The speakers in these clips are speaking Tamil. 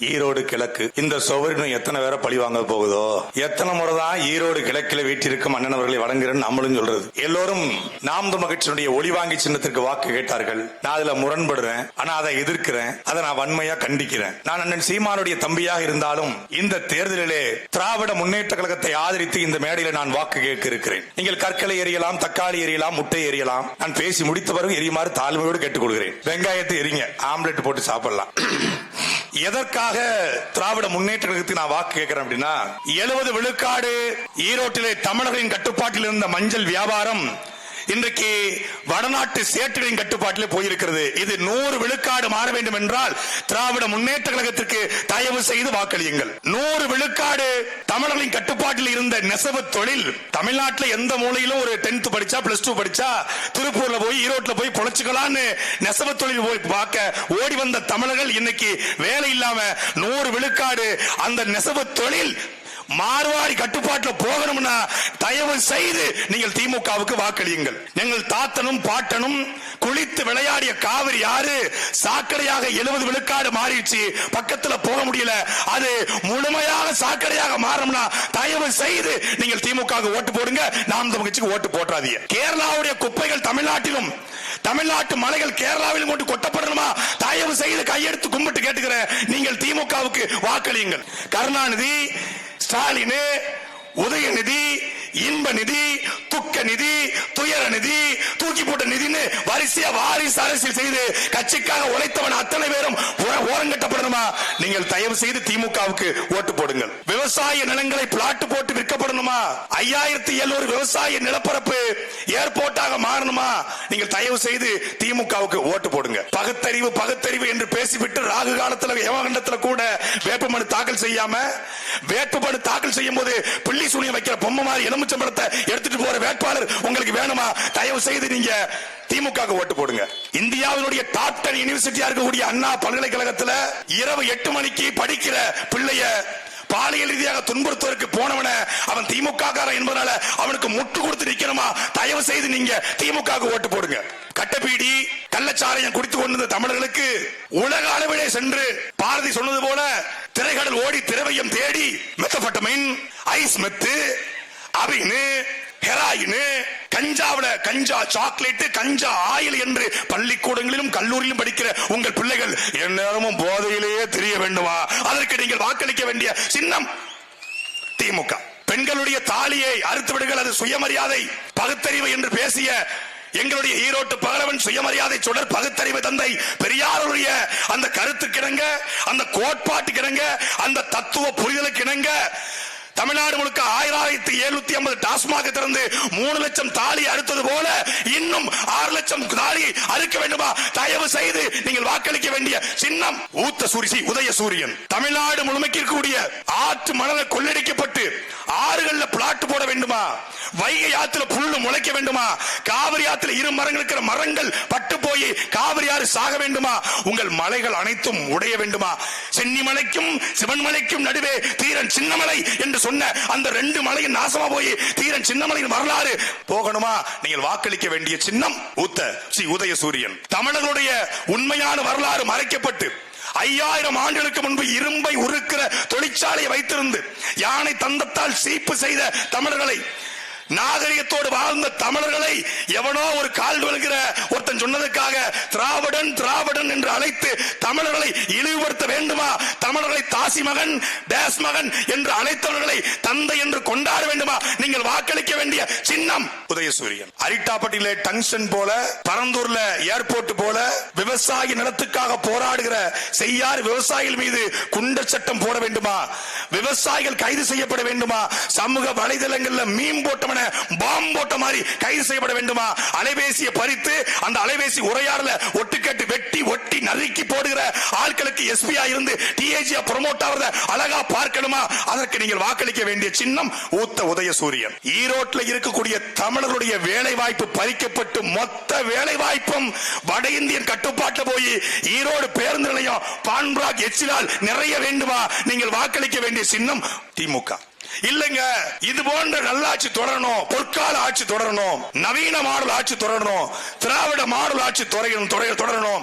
ஈரோடு கிழக்கு. இந்த சுவரினும் எத்தனை பேரை பழி வாங்க போகுதோ? எத்தனை முறை தான் ஈரோடு கிழக்கில வீட்டிற்கும் அண்ணன் அவர்களை வழங்குறேன்னு நம்மளும் சொல்றது. எல்லோரும் நாம் மகிழ்ச்சியினுடைய ஒளி வாங்கி சின்னத்திற்கு வாக்கு கேட்டார்கள். நான் அதுல முரண்படுறேன். ஆனா அதை எதிர்க்கிறேன். அதை நான் வன்மையா கண்டிக்கிறேன். நான் அண்ணன் சீமானுடைய தம்பியாக இருந்தாலும் இந்த தேர்தலிலே திராவிட முன்னேற்ற கழகத்தை ஆதரித்து இந்த மேடையில நான் வாக்கு கேட்க இருக்கிறேன். நீங்கள் கற்களை எரியலாம் தக்காளி எரியலாம் முட்டை எரியலாம் நான் பேசி முடித்த பிறகு எரியுமாறு தாழ்மையோடு கேட்டுக்கொள்கிறேன். வெங்காயத்தை எரிங்க. ஆம்லெட் போட்டு சாப்பிடலாம். எதற்காக திராவிட முன்னேற்ற கழகத்துக்கு நான் வாக்கு கேட்கிறேன் அப்படின்னா எழுபது விழுக்காடு ஈரோட்டிலே தமிழர்களின் கட்டுப்பாட்டில் இருந்த மஞ்சள் வியாபாரம் இன்றைக்கு வடநாட்டு சேட்டுகளின் கட்டுப்பாட்டில் போயிருக்கிறது. இது நூறு விழுக்காடு மாற வேண்டும் என்றால் திராவிட முன்னேற்ற கழகத்திற்கு தயவு செய்து வாக்களியுங்கள். நூறு விழுக்காடு தமிழர்களின் கட்டுப்பாட்டில் இருந்த நெசவு தொழில் தமிழ்நாட்டில் எந்த மூலையிலும் ஒரு டென்த் படிச்சா பிளஸ் டூ படிச்சா திருப்பூர்ல போய் ஈரோட்ல போய் பொழைச்சுக்கலான்னு நெசவு தொழில் போய் பார்க்க ஓடி வந்த தமிழர்கள் இன்னைக்கு வேலை இல்லாம நூறு விழுக்காடு அந்த நெசவு தொழில் மார்வாடி கட்டுப்பாட்டில் போகணும்னா தயவு செய்து நீங்கள் திமுகவுக்கு வாக்களியுங்கள். எங்கள் தாத்தனும் பாட்டனும் குளித்து விளையாடிய காவிரி யாரு சாக்கடையாக எழுபது விழுக்காடு மாறிடுச்சு. பக்கத்துல போக முடியல. அது முழுமையாக சாக்கடையாக மாறணும்னா தயவு செய்து நீங்கள் திமுக ஓட்டு போடுங்க. நாம் தமிழ்ச்சிக்கு ஓட்டு போட்டாதீங்க கேரளாவுடைய குப்பைகள் தமிழ்நாட்டிலும் தமிழ்நாட்டு மலைகள் கேரளாவிலும் கொண்டு கொட்டப்படணுமா? தயவு செய்து கையெடுத்து கும்பிட்டு கேட்டுக்கிறேன் நீங்கள் திமுகவுக்கு வாக்களியுங்கள். கருணாநிதி ஸ்டாலின் உதயநிதி இன்ப நிதி துக்க நிதி துயர நிதி தூக்கி போட்ட நிதின்னு வரிசையா வாரிசு அரசியல் செய்து கட்சிக்காக உழைத்தவன் அத்தனை பேரும் ஓரங்கட்டப்படணுமா நீங்கள் தயவு செய்து திமுகவுக்கு ஓட்டு போடுங்கள். விவசாய நிலங்களை பிளாட் போட்டு விற்கப்படணுமா? ஐயாயிரத்தி எழுநூறு விவசாய நிலப்பரப்பு ஏர்போர்ட்டாக மாறணுமா? நீங்கள் தயவு செய்து திமுகவுக்கு ஓட்டு போடுங்க. பகுத்தறிவு பகுத்தறிவு என்று பேசிவிட்டு ராகு காலத்துல யமகண்டத்துல கூட வேட்புமனு தாக்கல் செய்யாம வேட்புமனு தாக்கல் செய்யும் போது பிள்ளி சூனியம் வைக்கிற பொம்மை மாதிரி எலுமிச்சம்பழத்தை எடுத்துட்டு போற வேட்பாளர் உங்களுக்கு வேணுமா? தயவு செய்து நீங்க திமுக ஓட்டு போடுங்க. இந்தியாவினுடைய டாப் டென் யூனிவர்சிட்டியா இருக்கக்கூடிய அண்ணா பல்கலைக்கழகத்துல இரவு எட்டு மணிக்கு படிக்கிற பிள்ளைய பாலியல் ரீதியாக துன்புறுத்துவதற்கு போனவன அவன் திமுக காரன் என்பதனால அவனுக்கு முட்டு கொடுத்து நிக்கணுமா? தயவு செய்து நீங்க திமுக ஓட்டு போடுங்க. கட்டபீடி கள்ளச்சாராயம் குடித்துக் கொண்டிருந்த தமிழர்களுக்கு உலக அளவிலே சென்று பாரதி சொன்னது போல திரைகடல் ஓடி திரவையம் தேடி மெத்தப்பட்டமைன் ஐஸ் மெத்து அபின்னு ஹெராயின் கஞ்சாவில கஞ்சா சாக்லேட் கஞ்சா ஆயில் என்று பள்ளிக்கூடங்களிலும் கல்லூரியிலும் படிக்கிற உங்கள் பிள்ளைகள் எந்நேரமும் போதையிலேயே தெரிய வேண்டுமா? அதற்கு நீங்கள் வாக்களிக்க வேண்டிய சின்னம் திமுக. பெண்களுடைய தாலியை அறுத்து விடுங்கள் அது சுயமரியாதை பகுத்தறிவு என்று பேசிய எங்களுடைய ஈரோட்டு பகலவன் சுயமரியாதை சுடர் பகுத்தறிவு தந்தை பெரியாருடைய அந்த கருத்துக்கிணங்க அந்த கோட்பாட்டு கிடங்க அந்த தத்துவ புரிதலுக்கிணங்க தமிழ்நாடு முழுக்க ஆயிரத்தி எழுநூத்தி ஐம்பது டாஸ்மாக திறந்து மூணு லட்சம் தாலி அறுத்தது போல இன்னும் ஆறு லட்சம் தாலி அறுக்க வேண்டுமா? தயவு செய்து நீங்கள் வாக்களிக்க வேண்டிய சின்னம். ஊத்த சூரிசி உதய சூரியன். தமிழ்நாடு முழுமைக்கு இருக்கக்கூடிய ஆற்று மணலை கொள்ளடிக்கப்பட்டு ஆறுகள்ல பிளாட் போட வேண்டுமா? வைகை ஆத்துல புல்லு முளைக்க வேண்டுமா? காவிரி ஆத்துல இரு மரங்கள் இருக்கிற மரங்கள் பட்டு போய் காவிரி ஆறு சாக வேண்டுமா? உங்கள் மலைகள் அனைத்தும் உடைய வேண்டுமா? சென்னிமலைக்கும் சிவன்மலைக்கும் நடுவே தீரன் சின்னமலை என்று சொன்ன அந்த ரெண்டு மலையின் நாசமா போய் தீரன் சின்னமலையின் வரலாறு. போகணுமா? நீங்கள் வாக்களிக்க வேண்டிய சின்னம் ஊத்த ஸ்ரீ உதய சூரியன் தமிழர்களுடைய உண்மையான வரலாறு மறைக்கப்பட்டு ஐயாயிரம் ஆண்டுகளுக்கு முன்பு இரும்பை உருக்கிற தொழிற்சாலையை வைத்திருந்து யானை தந்தத்தால் சீப்பு செய்த தமிழர்களை நாகரிகத்தோடு வாழ்ந்த தமிழர்களை எவனோ ஒரு கால் விழுகிற ஒருத்தன் சொன்னதுக்காக திராவிடன் திராவிடன் என்று அழைத்து தமிழர்களை இழிவுபடுத்த வேண்டுமா? தமிழர்களை தாசி மகன் டேஸ் மகன் என்று அழைத்தவர்களை தந்தை என்று கொண்டாட வேண்டுமா? சின்னம். உதயசூரியன். அரிட்டாப்பட்டியில டங்ஷன் போல பரந்தூர்ல ஏர்போர்ட் போல விவசாய நிலத்துக்காக போராடுகிற செய்யார் விவசாயிகள் மீது குண்ட சட்டம் போட வேண்டுமா? விவசாயிகள் கைது செய்யப்பட வேண்டுமா? சமூக வலைதளங்கள்ல மீன் போட்டவன பாம் போட்ட மாதிரி கைது செய்யப்பட வேண்டுமா? அலைபேசியை பறித்து அந்த அலைபேசி உரையாடல ஒட்டுக்கட்டு வெட்டி ஒட்டி நறுக்கி போடுகிற ஆட்களுக்கு எஸ்பியா இருந்து டிஏஜியா ப்ரமோட் ஆகிறத அழகா பார்க்கணுமா? அதற்கு நீங்கள் வாக்களிக்க வேண்டிய சின்னம் ஊத்த உதய சூரியன் ஈரோட்டில் இருக்கக்கூடிய தமிழர்களுடைய வேலை வாய்ப்பு பறிக்கப்பட்டு மொத்த வேலை வாய்ப்பும் வட இந்தியன் கட்டுப்பாட்டு போய் ஈரோடு பேருந்து நிலையம் பான்பிராக் எச்சிலால் நிறைய வேண்டுமா? நீங்கள் வாக்களிக்க வேண்டிய சின்னம் திமுக. இல்லங்க இது போன்ற நல்லாட்சி தொடரணும் பொற்கால ஆட்சி தொடரணும் நவீன மாடல் ஆட்சி தொடரணும் திராவிட மாடல் ஆட்சி தொடரணும் தொடரணும்.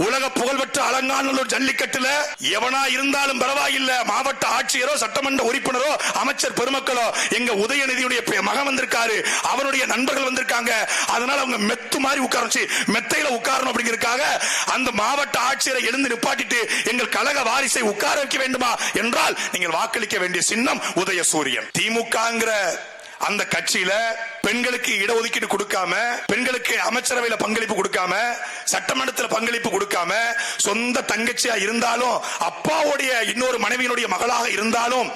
உலக புகழ்பெற்ற அலங்காநல்லூர் ஜல்லிக்கட்டுல எவனா இருந்தாலும் பரவாயில்லை. மாவட்ட ஆட்சியரோ சட்டமன்ற உறுப்பினரோ அமைச்சர் பெருமக்களோ எங்க உதயநிதியுடைய பெ- மகன் வந்திருக்காரு. அவருடைய நண்பர்கள் வந்திருக்காங்க. அதனால அவங்க மெத்து மாதிரி உட்காரச்சு மெத்தையில உட்காரணும் அப்படிங்கிறதுக்காக அந்த மாவட்ட ஆட்சியரை எழுந்து நிப்பாட்டிட்டு எங்கள் கழக வாரிசை உட்கார வைக்க வேண்டுமா? என்றால் நீங்கள் வாக்களிக்க வேண்டிய சின்னம் உதயசூரியன். திமுகங்கிற அந்த கட்சியில பெண்களுக்கு இடஒதுக்கீடு கொடுக்காம பெண்களுக்கு அமைச்சரவையில பங்களிப்பு கொடுக்காம சட்டமன்றத்தில் பங்களிப்பு கொடுக்காம சொந்த தங்கச்சியா இருந்தாலும் அப்பாவுடைய இன்னொரு மனைவியினுடைய மகளாக இருந்தாலும்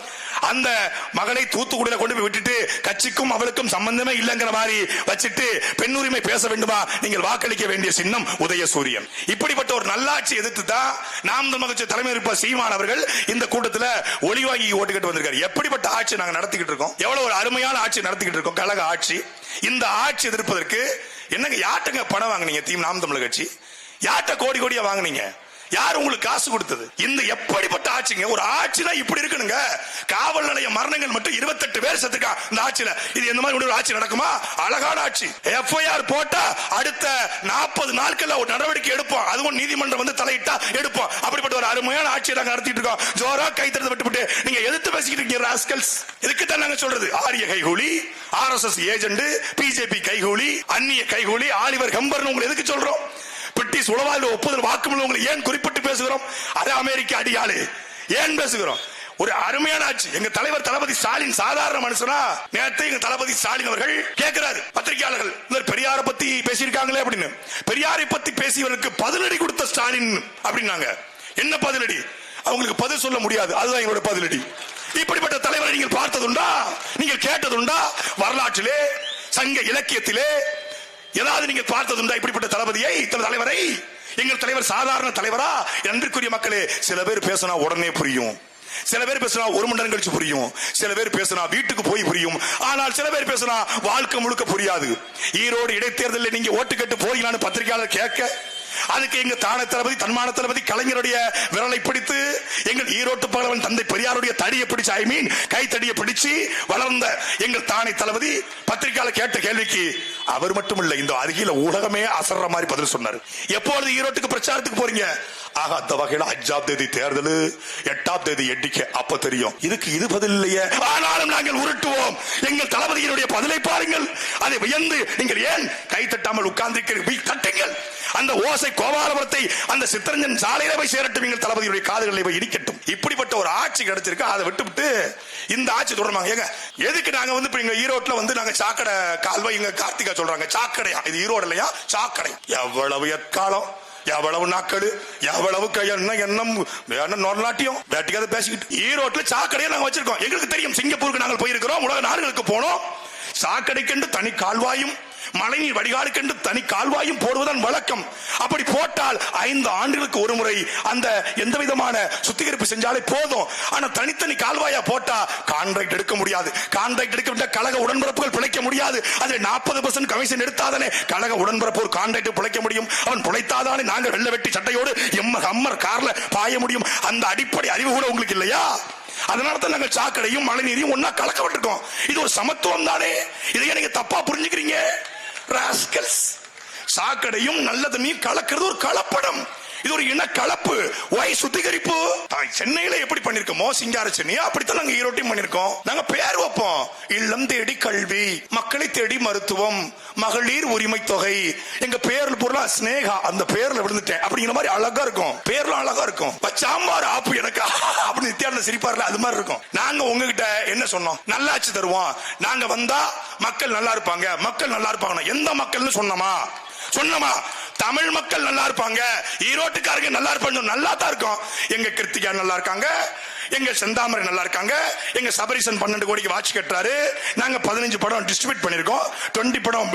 அந்த மகளை தூத்துக்குடியில கொண்டு போய் விட்டுட்டு கட்சிக்கும் அவளுக்கும் சம்பந்தமே இல்லைங்கிற மாதிரி வச்சுட்டு பெண் உரிமை பேச வேண்டுமா? நீங்கள் வாக்களிக்க வேண்டிய சின்னம் உதயசூரியன். இப்படிப்பட்ட ஒரு நல்லாட்சி எதிர்த்து தான் நாம் தமிழ் தலைமை இருப்ப சீமான் அவர்கள் இந்த கூட்டத்தில் ஒளிவாங்கி ஓட்டுக்கிட்டு வந்திருக்காரு. எப்படிப்பட்ட ஆட்சி நாங்கள் நடத்திக்கிட்டு இருக்கோம்? எவ்வளவு ஒரு அருமையான ஆட்சி நடத்திக்கிட்டு இருக்கோம் கழக ஆட்சி. இந்த ஆட்சி எதிர்ப்பதற்கு என்னங்க யார்ட்டங்க பணம் வாங்குனீங்க தீம் நாம் தமிழ் கட்சி? யார்ட்ட கோடி கோடியா வாங்குனீங்க? யார் உங்களுக்கு காசு கொடுத்தது? இந்த எப்படிப்பட்ட ஆட்சிங்க? ஒரு ஆட்சினா இப்படி இருக்கணுங்க. காவல் நிலைய மரணங்கள் மட்டும் 28 பேர் செத்துக்கா. இந்த ஆட்சியில. இது எந்த மாதிரி ஒரு ஆட்சி நடக்குமா? அழகான ஆட்சி. எஃப்ஐஆர் போட்டா அடுத்த 40 நாட்கள்ல ஒரு நடவடிக்கை எடுப்போம். அதுவும் நீதிமன்றம் வந்து தலையிட்டா எடுப்போம். அப்படிப்பட்ட ஒரு அருமையான ஆட்சியை நாங்க நடத்திட்டு இருக்கோம். ஜோரா கை தடுத்து விட்டுவிட்டு நீங்க எதிர்த்து பேசிக்கிட்டு இருக்கீங்க ராஸ்கல்ஸ். இதுக்கு தான் நாங்க சொல்றது. ஆரிய கைகூலி ஆர்எஸ்எஸ் ஏஜென்ட் பிஜேபி கைகூலி அந்நிய கைகூலி ஆலிவர் கம்பர்னு உங்களுக்கு எதுக்கு சொல்றோம்? பிரிட்டிஷ் உளவாளி ஒப்புதல் வாக்குமூலம் ஏன் குறிப்பிட்டு பேசுகிறோம்? அது அமெரிக்க அடியாளு. ஏன் பேசுகிறோம்? ஒரு அருமையான ஆட்சி. எங்க தலைவர் தளபதி ஸ்டாலின் சாதாரண மனுஷனா? நேரத்தை எங்க தளபதி ஸ்டாலின் அவர்கள் கேட்கிறாரு பத்திரிகையாளர்கள். இந்த பெரியார பத்தி பேசியிருக்காங்களே அப்படின்னு. பெரியாரை பத்தி பேசியவருக்கு பதிலடி கொடுத்த ஸ்டாலின் அப்படின்னாங்க. என்ன பதிலடி? அவங்களுக்கு பதில் சொல்ல முடியாது. அதுதான் எங்களோட பதிலடி. இப்படிப்பட்ட தலைவரை நீங்கள் பார்த்ததுண்டா? நீங்கள் கேட்டதுண்டா? வரலாற்றிலே சங்க இலக்கியத்திலே ஏதாவது நீங்க பார்த்ததுண்டா இப்படிப்பட்ட தளபதியை இத்தனை தலைவரை? எங்கள் தலைவர் சாதாரண தலைவரா? நன்றிக்குரிய மக்களே சில பேர் பேசினா உடனே புரியும். சில பேர் பேசினா ஒரு மணி நேரம் கழிச்சு புரியும். சில பேர் பேசினா வீட்டுக்கு போய் புரியும். ஆனால் சில பேர் பேசினா வாழ்க்கை முழுக்க புரியாது. ஈரோடு இடைத்தேர்தலில் நீங்க ஓட்டு கட்டு போறீங்களான்னு பத்திரிகையாளர் கேட்க அதுக்கு எங்க தான தளபதி தன்மான தளபதி கலைஞருடைய விரலை பிடித்து எங்கள் ஈரோட்டு பகலவன் தந்தை பெரியாருடைய தடியை பிடிச்சு ஐ மீன் கை தடியை பிடிச்சு வளர்ந்த எங்கள் தானை தளபதி பத்திரிகையாளர் கேட்ட கேள்விக்கு அவர் மட்டும் இந்த அருகில ஊடகமே அசர்ற மாதிரி பதில் சொன்னார். எப்பொழுது ஈரோட்டுக்கு பிரச்சாரத்துக்கு போறீங்க? ஆக அந்த வகையில அஞ்சாம் தேதி தேர்தல் எட்டாம் தேதி எண்ணிக்கை அப்ப தெரியும். இதுக்கு இது பதில் இல்லையே. ஆனாலும் நாங்கள் உருட்டுவோம். எங்கள் தளபதியினுடைய பதிலை பாருங்கள். அதை வியந்து நீங்கள் ஏன் கை தட்டாமல் உட்கார்ந்திருக்கிறீர்கள் தட்டுங்கள். அந்த ஓசை கோபாலபுரத்தை அந்த சித்தரஞ்சன் சாலையில போய் சேரட்டும். எங்கள் தளபதியுடைய காதுகளை போய் இடிக்கட்டும். இப்படிப்பட்ட ஒரு ஆட்சி கிடைச்சிருக்கு. அதை விட்டுவிட்டு இந்த ஆட்சி தொடர்பாங்க. ஏங்க எதுக்கு நாங்க வந்து இப்ப எங்க ஈரோட்ல வந்து நாங்க சாக்கடை கால்வாய் இங்க கார்த்திகா சொல்றாங்க. சாக்கடையா? இது ஈரோடு இல்லையா? சாக்கடை. எவ்வளவு எக்காலம் எவ்வளவு நாக்கள் எவ்வளவு என்ன எண்ணம் என்ன நொறநாட்டியம் வேட்டிக்காத பேசிக்கிட்டு ஈரோட்டில் சாக்கடையை நாங்கள் வச்சிருக்கோம். எங்களுக்கு தெரியும் சிங்கப்பூருக்கு நாங்கள் போயிருக்கிறோம் உலக நாடுகளுக்கு போனோம். சாக்கடைக்கென்று தனி கால்வாயும் மழைநீர் வடிகாலுக்கென்று தனி கால்வாயும் போடுவதன் வழக்கம். அப்படி போட்டால் ஐந்து ஆண்டுகளுக்கு ஒரு முறை அந்த எந்த விதமான சுத்திகரிப்பு செஞ்சாலே போதும். ஆனா தனித்தனி கால்வாயா போட்டா கான்ட்ராக்ட் எடுக்க முடியாது. கான்ட்ராக்ட் எடுக்க கழக உடன்பிறப்புகள் பிழைக்க முடியாது. அதில் நாற்பது பர்சன்ட் கமிஷன் எடுத்தாதானே கழக உடன்பிறப்பு ஒரு கான்ட்ராக்ட் பிழைக்க முடியும். அவன் பிழைத்தாதானே நாங்கள் வெள்ள வெட்டி சட்டையோடு எம்ம ஹம்மர் கார்ல பாய முடியும். அந்த அடிப்படை அறிவு கூட உங்களுக்கு இல்லையா? அதனால தான் நாங்கள் சாக்கடையும் மழைநீரையும் ஒன்னா கலக்கப்பட்டிருக்கோம் இது ஒரு சமத்துவம் தானே. இதையே நீங்க தப்பா புரிஞ்சுக்கிறீங்க. சாக்கடையும் நல்ல தண்ணியும் கலக்கிறது ஒரு கலப்படம். இது ஒரு இன கலப்பு ஒய் சுத்திகரிப்பு. ஆ, சென்னையில எப்படி பண்ணிருக்கோமோ சிங்கார சென்னை அப்படித்தான் நாங்க ஈரோட்டையும் பண்ணிருக்கோம். நாங்க பேர் வைப்போம். இல்லம் தேடி கல்வி மக்களை தேடி மருத்துவம் மகளிர் உரிமை தொகை. எங்க பேர்ல பொருளா ஸ்னேகா அந்த பேர்ல விழுந்துட்டேன். அப்படிங்கிற மாதிரி அழகா இருக்கும். பேர்ல அழகா இருக்கும். சாம்பார் ஆப்பு எனக்கா அப்படின்னு நித்யானந்த சிரிப்பார்ல அது மாதிரி இருக்கும். நாங்க உங்ககிட்ட என்ன சொன்னோம்? நல்லாச்சு தருவோம். நாங்க வந்தா மக்கள் நல்லா இருப்பாங்க. மக்கள் நல்லா இருப்பாங்க எந்த மக்கள்னு சொன்னோமா? சொன்னமா? தமிழ் மக்கள் நல்லா இருப்பாங்க ஈரோட்டுக்காரங்க நல்லா இருப்பாங்க நல்லா தான் இருக்கும். எங்க கிருத்திகா நல்லா இருக்காங்க? எங்க செந்தாமரை நல்லா இருக்காங்க. எங்க சபரிசன் பன்னெண்டு கோடிக்கு வாட்ச் கட்டுறாரு. நாங்க பதினஞ்சு படம் டிஸ்ட்ரிபியூட் பண்ணிருக்கோம் டுவெண்ட்டி படம்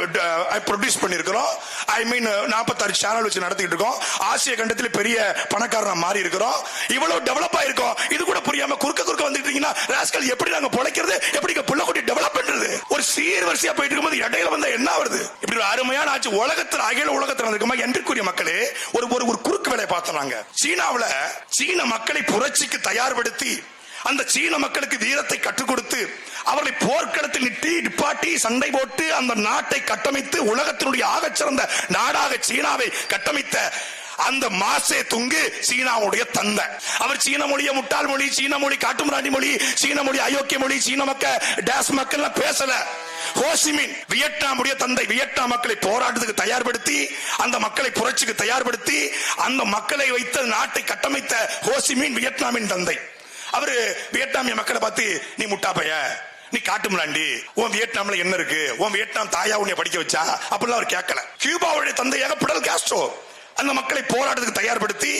ப்ரொடியூஸ் பண்ணிருக்கிறோம் ஐ மீன் நாற்பத்தாறு சேனல் வச்சு நடத்திட்டு இருக்கோம். ஆசிய கண்டத்தில் பெரிய பணக்காரனா மாறி இருக்கிறோம். இவ்வளவு டெவலப் ஆயிருக்கோம். இது கூட புரியாம குறுக்க குறுக்க வந்துட்டீங்கன்னா ராஸ்கல் எப்படி நாங்க பொழைக்கிறது? எப்படி புள்ள குட்டி டெவலப் பண்றது? ஒரு சீர் வரிசையா போயிட்டு இருக்கும்போது இடையில வந்தா என்ன வருது இப்படி ஒரு அருமையான ஆட்சி உலகத்தில் அகில உலகத்தில் இருக்குமா என்றுக்குரிய மக்களே ஒரு ஒரு ஒரு குறுக்கு வேலையை பார்த்தாங்க சீனாவில் சீன மக்களை புரட்சிக்கு தயார்படுத்த அந்த சீன மக்களுக்கு வீரத்தை கற்றுக் கொடுத்து அவர்களை போர்க்களத்தில் நிட்டி நிப்பாட்டி சண்டை போட்டு அந்த நாட்டை கட்டமைத்து உலகத்தினுடைய ஆகச்சிறந்த நாடாக சீனாவை கட்டமைத்த அந்த மாசே துங்கு சீனாவுடைய தந்தை. அவர் சீன மொழிய முட்டாள் மொழி சீன மொழி காட்டுமிராண்டி மொழி சீன மொழி அயோக்கிய மொழி சீன மக்க டேஸ் மக்கள் பேசல. ஹோசிமின் வியட்நாமுடைய தந்தை வியட்நாம் மக்களை போராட்டத்துக்கு தயார்படுத்தி அந்த மக்களை புரட்சிக்கு தயார்படுத்தி அந்த மக்களை வைத்த நாட்டை கட்டமைத்த ஹோசிமின் வியட்நாமின் தந்தை. அவரு வியட்நாமிய மக்களை பார்த்து நீ முட்டா பைய நீ காட்டு முலாண்டி உன் வியட்நாம்ல என்ன இருக்கு? உன் வியட்நாம் தாயா உன்னை படிக்க வச்சா? அப்படிலாம் அவர் கேட்கல. கியூபாவுடைய தந்தையாக புடல் காஸ்ட்ரோ அந்த மக்களை போராட்டத்துக்கு தயார்படுத்தி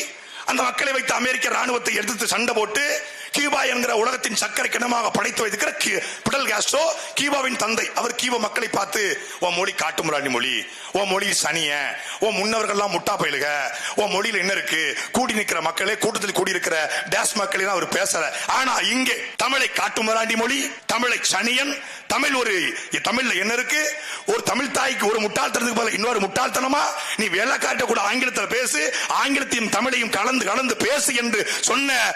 அந்த மக்களை வைத்து அமெரிக்க ராணுவத்தை எதிர்த்து சண்டை போட்டு கியூபா என்கிற உலகத்தின் சர்க்கரை கிணமாக படைத்து வைத்திருக்கிற பிடல் கேஸ்ட்ரோ கியூபாவின் தந்தை. அவர் கியூபா மக்களை பார்த்து உன் மொழி காட்டுமிராண்டி மொழி. உன் மொழி சனிய. உன் முன்னவர்கள்லாம் முட்டா பயிலுக. உன் மொழியில் என்ன இருக்கு? கூடி நிற்கிற மக்களே கூட்டத்தில் கூடியிருக்கிற டேஸ் மக்களே அவர் பேசல. ஆனா இங்கே தமிழை காட்டுமிராண்டி மொழி தமிழை சனியன் தமிழ் ஒரு தமிழ்ல என்ன இருக்கு? ஒரு தமிழ் தாய்க்கு ஒரு முட்டாள்தனத்துக்கு போல இன்னொரு முட்டாள்தனமா? நீ வேலைக்காட்ட கூட ஆங்கிலத்தில் பேசு ஆங்கிலத்தையும் தமிழையும் கலந்து கலந்து பேசு என்று சொன்ன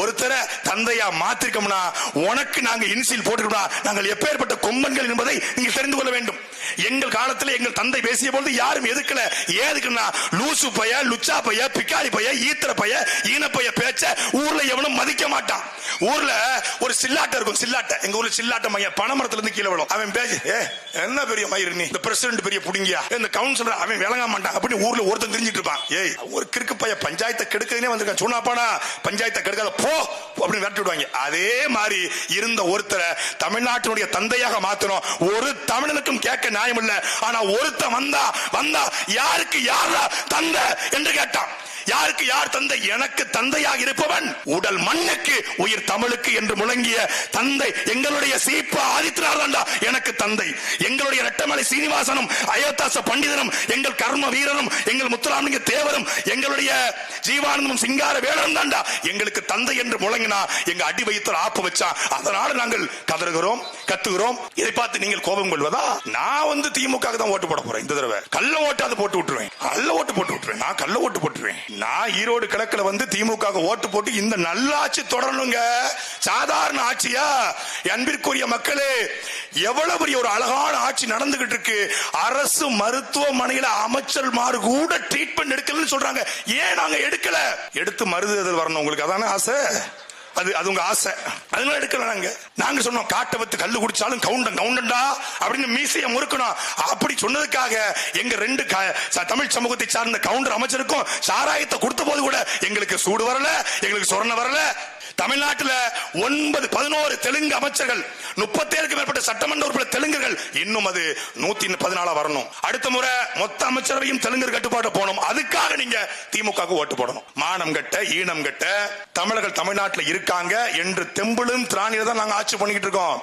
ஒருத்தரை தந்தையா மாத்திருக்கோம்னா உனக்கு நாங்க இன்சில் போட்டுக்கணும் நாங்கள் எப்பேற்பட்ட கொம்பன்கள் என்பதை நீங்கள் தெரிந்து கொள்ள வேண்டும். எங்கள் காலத்தில் எங்கள் தந்தை பேசிய பொழுது யாரும் எதுக்கல? ஏதுக்குன்னா லூசு பைய லுச்சா பைய பிக்காரி பைய ஈத்திர பைய ஈனப்பைய பேச்ச ஊர்ல எவனும் மதிக்க மாட்டான். ஊர்ல ஒரு சில்லாட்டை இருக்கும் சில்லாட்டை. எங்க ஊர்ல சில்லாட்ட மைய பணமரத்துல இருந்து கீழே விழும். அவன் பேசி ஏ என்ன பெரிய மயிர் நீ? இந்த பிரசிடென்ட் பெரிய புடுங்கியா? இந்த கவுன்சிலர் அவன் விளங்க மாட்டான். அப்படின்னு ஊர்ல ஒருத்தன் தெரிஞ்சிட்டு இருப்பான். ஏய் ஒரு கிறுக்கு பைய பஞ்சாயத்தை கெடுக்கிறதுனே வந்திருக்கான். சொன்னாப்பானா பஞ்சாயத்தை கெடுக்காத போ! அப்படின்னு விரட்டி விடுவாங்க. அதே மாதிரி இருந்த ஒருத்தரை தமிழ்நாட்டினுடைய தந்தையாக மாத்தணும். ஒரு தமிழனுக்கும் கேட்க நியாயம் இல்ல ஆனா ஒருத்தன் வந்தா வந்தா யாருக்கு யாரா தந்த என்று கேட்டான். யாருக்கு யார் தந்தை? எனக்கு தந்தையாக இருப்பவன். உடல் மண்ணுக்கு உயிர் தமிழுக்கு என்று முழங்கிய தந்தை எங்களுடைய சீப்பா ஆதித்யநாதன்டா. எனக்கு தந்தை. எங்களுடைய ரெட்டமலை சீனிவாசனும் அயோத்தாச பண்டிதனும் எங்கள் கர்ம வீரனும் எங்கள் முத்துராமலிங்க தேவரும் எங்களுடைய ஜீவானந்தமும் சிங்கார வேலரும் தாண்டா எங்களுக்கு தந்தை என்று முழங்கினா எங்க அடி வயிற்று ஆப்பு வச்சா அதனால நாங்கள் கதறுகிறோம் கத்துகிறோம். இதை பார்த்து நீங்கள் கோபம் கொள்வதா? நான் வந்து திமுக தான் ஓட்டு போட போறேன். இந்த தடவை. கள்ள ஓட்டாது போட்டு விட்டுருவேன். கள்ள ஓட்டு போட்டு விட்டுருவேன். நான் கள்ள ஓட்டு போட்டுருவேன். நான் ஈரோடு கிழக்குல வந்து திமுக ஓட்டு போட்டு இந்த நல்லாட்சி தொடரணுங்க. சாதாரண ஆட்சியா? அன்பிற்குரிய மக்களே எவ்வளவு பெரிய ஒரு அழகான ஆட்சி நடந்துகிட்டு இருக்கு. அரசு மருத்துவமனையில அமைச்சர்மார் கூட ட்ரீட்மெண்ட் எடுக்கலன்னு சொல்றாங்க. ஏன் நாங்க எடுக்கல? எடுத்து மருது வரணும். உங்களுக்கு அதானே ஆசை? அது அது உங்க ஆசை. அதனால எடுக்கல நாங்க. நாங்க சொன்னோம் காட்டை வத்து கல்லு குடிச்சாலும் கவுண்டன் கவுண்டன்டா அப்படின்னு மீசைய முறுக்கணும். அப்படி சொன்னதுக்காக எங்க ரெண்டு க- தமிழ் சமூகத்தை சார்ந்த கவுண்டர் அமைச்சருக்கும் சாராயத்தை கொடுத்த போது கூட எங்களுக்கு சூடு வரல எங்களுக்கு சொரண வரல. தமிழ்நாட்டுல ஒன்பது பதினோரு தெலுங்கு அமைச்சர்கள் முப்பத்தேழுக்கு மேற்பட்ட சட்டமன்ற உறுப்பினர் தெலுங்குகள் இன்னும் அது நூத்தி பதினாலா வரணும். அடுத்த முறை மொத்த அமைச்சரவையும் தெலுங்கு கட்டுப்பாட்டு போகணும். அதுக்காக நீங்க திமுக ஓட்டு போடணும். மானம் கட்ட ஈனம் கட்ட தமிழர்கள் தமிழ்நாட்டில் இருக்காங்க என்று தெம்பிளும் திராணியில தான் நாங்க ஆட்சி பண்ணிக்கிட்டு இருக்கோம்.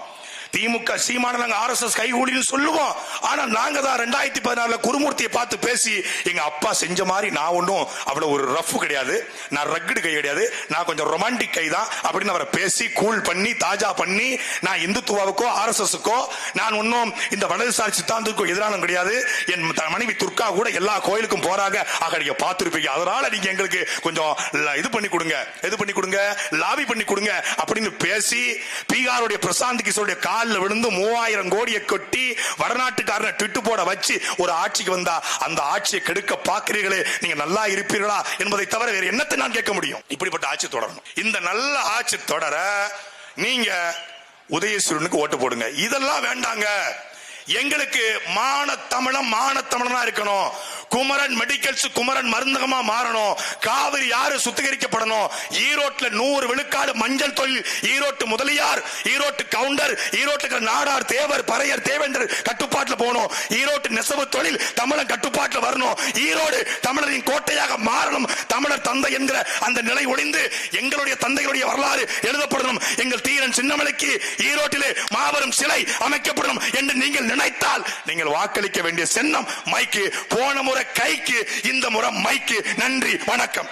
திமுக சீமான நாங்க ஆர் எஸ் எஸ் கைகூலின்னு சொல்லுவோம். ஆனா நாங்க தான் ரெண்டாயிரத்தி பதினாறுல குருமூர்த்தியை பார்த்து பேசி எங்க அப்பா செஞ்ச மாதிரி நான் ஒன்றும் அவ்வளவு ஒரு ரஃப் கிடையாது. நான் ரக்குடு கை கிடையாது. நான் கொஞ்சம் ரொமான்டிக் கை தான் அப்படின்னு அவரை பேசி கூல் பண்ணி தாஜா பண்ணி நான் இந்துத்துவாவுக்கோ ஆர் எஸ் எஸ்க்கோ நான் ஒன்றும் இந்த வலதுசாரி சித்தாந்தத்துக்கோ எதிரானும் கிடையாது. என் த- மனைவி துர்கா கூட எல்லா கோயிலுக்கும் போறாங்க. ஆக நீங்க பார்த்துருப்பீங்க. அதனால நீங்க எங்களுக்கு கொஞ்சம் இது பண்ணி கொடுங்க. இது பண்ணி கொடுங்க. லாபி பண்ணி கொடுங்க. அப்படின்னு பேசி பீகாருடைய பிரசாந்த் கிஷோருடைய காலில் விழுந்து மூவாயிரம் கோடியை கொட்டி வடநாட்டுக்காரனை ட்விட்டு போட வச்சு ஒரு ஆட்சிக்கு வந்தா அந்த ஆட்சியை கெடுக்க பார்க்கிறீர்களே நீங்க நல்லா இருப்பீர்களா என்பதை தவிர வேறு என்னத்தை நான் கேட்க முடியும்? இப்படிப்பட்ட ஆட்சி தொடரணும். இந்த நல்ல ஆட்சி தொடர நீங்க உதயசூரனுக்கு ஓட்டு போடுங்க. இதெல்லாம் வேண்டாங்க. எங்களுக்கு மான தமிழம் மான தமிழனா இருக்கணும். குமரன் மெடிக்கல்ஸ் குமரன் மருந்தகமா மாறணும். காவிரி யாரு சுத்திகரிக்கப்படணும்? ஈரோட்ல நூறு விழுக்காடு மஞ்சள் தொழில் ஈரோட்டு முதலியார் ஈரோட்டு கவுண்டர் ஈரோட்டுக்கு நாடார் தேவர் பறையர் தேவேந்தர் கட்டுப்பாட்டுல போகணும். ஈரோட்டு நெசவு தொழில் தமிழன் கட்டுப்பாட்டுல வரணும். ஈரோடு தமிழரின் கோட்டையாக மாறணும். தமிழர் தந்தை என்கிற அந்த நிலை ஒளிந்து எங்களுடைய தந்தைகளுடைய வரலாறு எழுதப்படணும். எங்கள் தீரன் சின்னமலைக்கு ஈரோட்டிலே மாபெரும் சிலை அமைக்கப்படணும் என்று நீங்கள் நினைத்தால் நீங்கள் வாக்களிக்க வேண்டிய சின்னம் மைக்கு போன முறை கைக்கு இந்த முறை மைக்கு. நன்றி வணக்கம்.